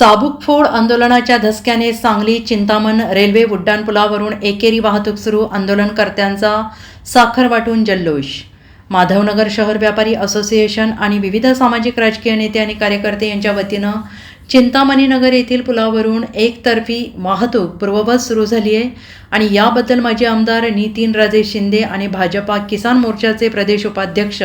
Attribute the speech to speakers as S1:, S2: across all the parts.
S1: चाबूकफोड आंदोलनाच्या धसक्याने सांगली चिंतामण रेल्वे उड्डाणपुलावरून एकेरी वाहतूक सुरू आंदोलनकर्त्यांचा साखर वाटून जल्लोष. माधवनगर शहर व्यापारी असोसिएशन आणि विविध सामाजिक राजकीय नेते आणि कार्यकर्ते यांच्या वतीनं चिंतामणी नगर येथील पुलावरून एकतर्फी वाहतूक पूर्ववत सुरू झाली आहे. आणि याबद्दल माजी आमदार नितीन राजे शिंदे आणि भाजपा किसान मोर्चाचे प्रदेश उपाध्यक्ष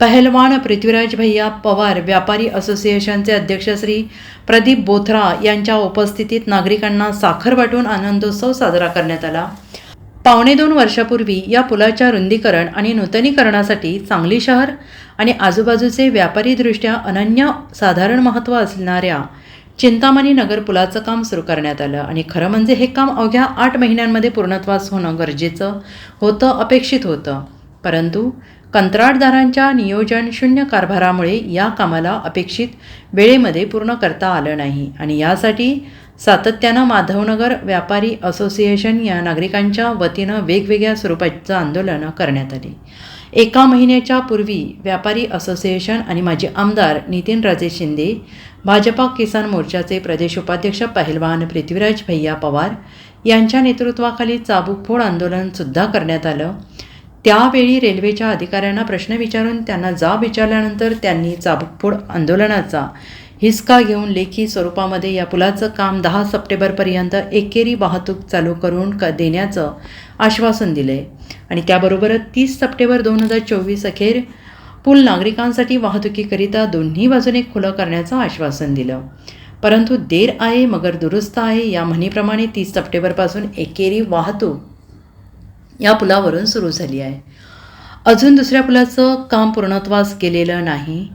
S1: पहलवान पृथ्वीराज भैया पवार व्यापारी असोसिएशनचे अध्यक्ष श्री प्रदीप बोथरा यांच्या उपस्थितीत नागरिकांना साखर वाटून आनंदोत्सव साजरा करण्यात आला. पावणे दोन वर्षापूर्वी या पुलाच्या रुंदीकरण आणि नूतनीकरणासाठी सांगली शहर आणि आजूबाजूचे व्यापारीदृष्ट्या अनन्य साधारण महत्त्व असणाऱ्या चिंतामणी नगर पुलाचं काम सुरू करण्यात आलं. आणि खरं म्हणजे हे काम अवघ्या आठ महिन्यांमध्ये पूर्णत्वास होणं गरजेचं होतं अपेक्षित होतं. परंतु कंत्राटदारांच्या नियोजन शून्य कारभारामुळे या कामाला अपेक्षित वेळेमध्ये पूर्ण करता आलं नाही. आणि यासाठी सातत्यानं माधवनगर व्यापारी असोसिएशन या नागरिकांच्या वतीनं वेगवेगळ्या स्वरूपाचं आंदोलनं करण्यात आली. एका महिन्याच्या पूर्वी व्यापारी असोसिएशन आणि माजी आमदार नितीन राजे शिंदे भाजपा किसान मोर्चाचे प्रदेश उपाध्यक्ष पहिलवान पृथ्वीराज भैया पवार यांच्या नेतृत्वाखाली चाबूकफोड आंदोलनसुद्धा करण्यात आलं. त्यावेळी रेल्वेच्या अधिकाऱ्यांना प्रश्न विचारून त्यांना जाब विचारल्यानंतर त्यांनी चाबूकफोड आंदोलनाचा हिसका घेऊन लेखी स्वरूपामध्ये या पुलाचं काम दहा सप्टेंबरपर्यंत एकेरी वाहतूक चालू करून क देण्याचं आश्वासन दिलं आहे आणि त्याबरोबरच तीस सप्टेंबर दोन हजार चोवीस अखेर पूल नागरिकांसाठी वाहतुकीकरिता दोन्ही बाजूने खुलं करण्याचं आश्वासन दिलं. परंतु देर आहे मगर दुरुस्त आहे या म्हणीप्रमाणे तीस सप्टेंबरपासून एकेरी वाहतूक या पुलावरून सुरू झाली आहे. अजून दुसऱ्या पुलाचं काम पूर्णत्वास गेलेलं नाही.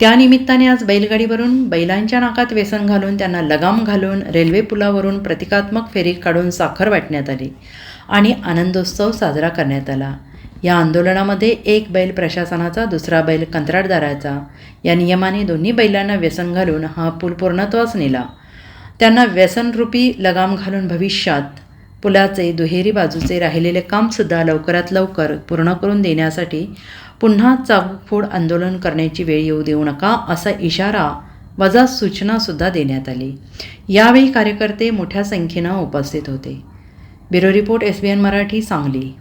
S1: त्यानिमित्ताने आज बैलगाडीवरून बैलांच्या नाकात व्यसन घालून त्यांना लगाम घालून रेल्वे पुलावरून प्रतिकात्मक फेरी काढून साखर वाटण्यात आली आणि आनंदोत्सव साजरा करण्यात आला. या आंदोलनामध्ये एक बैल प्रशासनाचा दुसरा बैल कंत्राटदाराचा. या नियमाने दोन्ही बैलांना व्यसन घालून हा पूल पूर्णत्वास नेला. त्यांना व्यसनरूपी लगाम घालून भविष्यात पुलाचे दुहेरी बाजूचे राहिलेले कामसुद्धा लवकरात लवकर पूर्ण करून देण्यासाठी पुन्हा चाकफोड आंदोलन करण्याची वेळ येऊ देऊ नका असा इशारा वजा सूचनासुद्धा देण्यात आली. यावेळी कार्यकर्ते मोठ्या संख्येनं उपस्थित होते. Bureau report S B N Marathi Sangli.